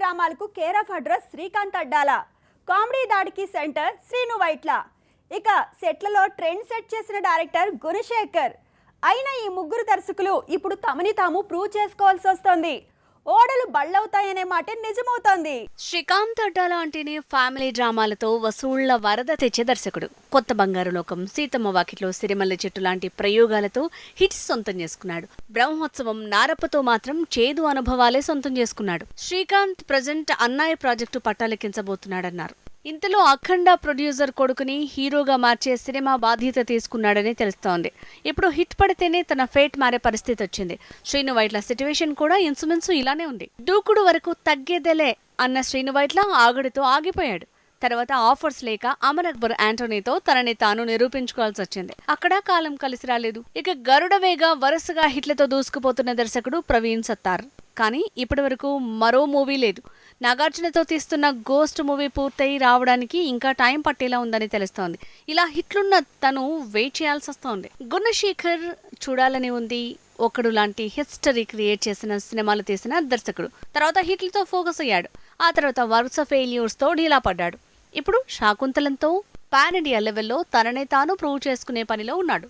డ్రామాలకు care of address Srikanth Addala. Comedy దాడికి centre Srinu Vaitla. ఇక సెట్లలో ట్రెండ్ సెట్ చేసిన డైరెక్టర్ గుణశేఖర్. అయినా ఈ ముగ్గురు దర్శకులు ఇప్పుడు తమని తాము ప్రూవ్ చేసుకోవాల్సి వస్తోంది. ఓడలు బళ్ళవుతాయనే మాట నిజమవుతోంది. శ్రీకాంత్ అడ్డా లాంటిని ఫ్యామిలీ డ్రామాలతో వసూళ్ళ వరద తెచ్చే దర్శకుడు. కొత్త బంగారు లోకం సీతమ్మ వాకిట్లో సిరిమల్లె చెట్టు లాంటి ప్రయోగాలతో హిట్స్ సొంతం చేసుకున్నాడు. బ్రహ్మోత్సవం నారప్పతో మాత్రం చేదు అనుభవాలే సొంతం చేసుకున్నాడు. శ్రీకాంత్ ప్రజెంట్ అన్నాయ ప్రాజెక్టు పట్టాలెక్కించబోతున్నాడన్నారు. ఇంతలో అఖండ ప్రొడ్యూసర్ కొడుకుని హీరోగా మార్చే సినిమా బాధ్యత తీసుకున్నాడని తెలుస్తోంది. ఇప్పుడు హిట్ పడితేనే తన ఫేట్ మారే పరిస్థితి వచ్చింది. శ్రీను వైట్ల సిచ్యువేషన్ కూడా ఇన్సుమిన్సు ఇలానే ఉంది. దూకుడు వరకు తగ్గేదేలే అన్న శ్రీను వైట్ల ఆగడితో ఆగిపోయాడు. తర్వాత ఆఫర్స్ లేక అమర్ అక్బర్ యాంటోనీతో తనని తాను నిరూపించుకోవాల్సి వచ్చింది. అక్కడ కాలం కలిసి రాలేదు. ఇక గరుడవేగా వరుసగా హిట్లతో దూసుకుపోతున్న దర్శకుడు ప్రవీణ్ సత్తార్. కానీ ఇప్పటి వరకు మరో మూవీ లేదు. నాగార్జునతో తీస్తున్న గోస్ట్ మూవీ పూర్తయి రావడానికి ఇంకా టైం పట్టేలా ఉందని తెలుస్తోంది. ఇలా హిట్లున్న తను వెయిట్ చేయాల్సి వస్తోంది. గుణశేఖర్ చూడాలని ఉంది. ఒకడు లాంటి హిస్టరీ క్రియేట్ చేసిన సినిమాలు తీసిన దర్శకుడు. తర్వాత హిట్లతో ఫోకస్ అయ్యాడు. ఆ తర్వాత వరుస ఫెయిల్యూర్స్తో ఢీలా పడ్డాడు. ఇప్పుడు శాకుంతలంతో పాన్ ఇండియా లెవెల్లో తననే తాను ప్రూవ్ చేసుకునే పనిలో ఉన్నాడు.